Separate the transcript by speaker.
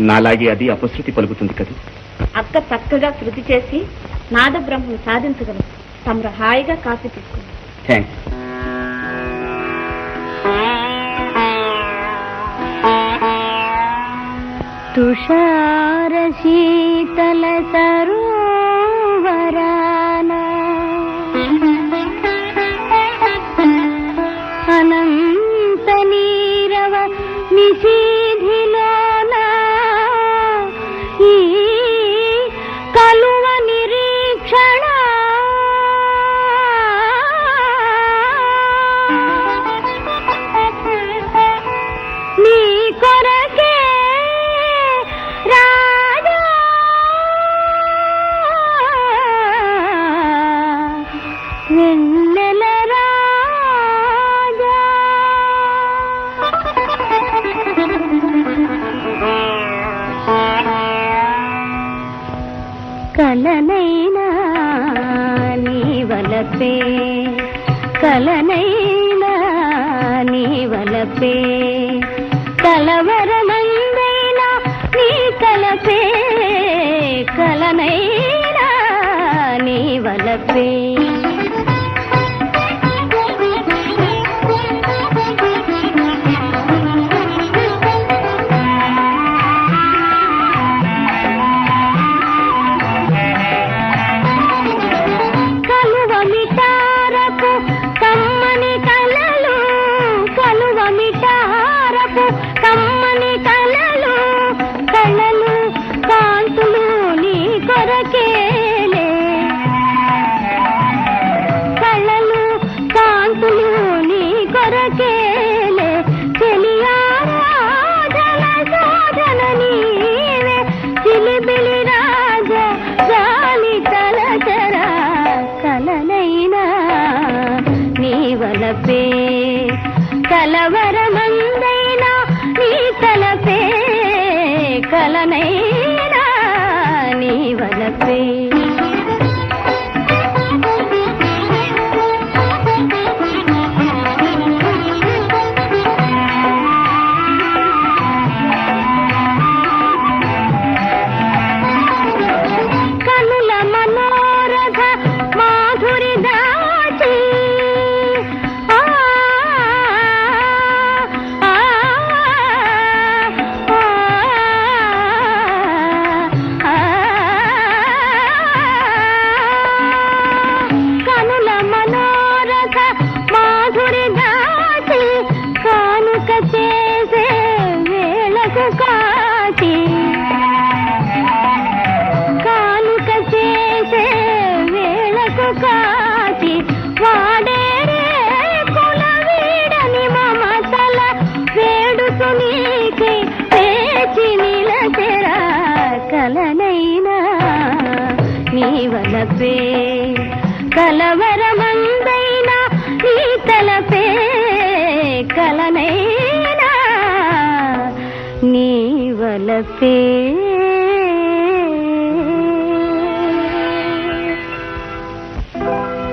Speaker 1: నాలాగే అది అపశృతి పలుకుతుంది కదా.
Speaker 2: అక్క చక్కగా శృతి చేసి నాద బ్రహ్మను సాధించగలరు తమరు హాయిగా కాఫీ
Speaker 1: థ్యాంక్స్
Speaker 2: తుషార శీతల సరోవరాన అనంత నీరవ నిశీధిలోన కలనైనా నీ వలపే. కలనైనా నీ వలపే. కలవరమందైనా నీ కలపే. కలనైనా నీ వలపే. తలపే వలపే కలవరమందైనా నీ తలపే కలనైనా నీ వలపే. వలపే కలవరమందైనా నీ తలపే కలనైనా నీ వలపే.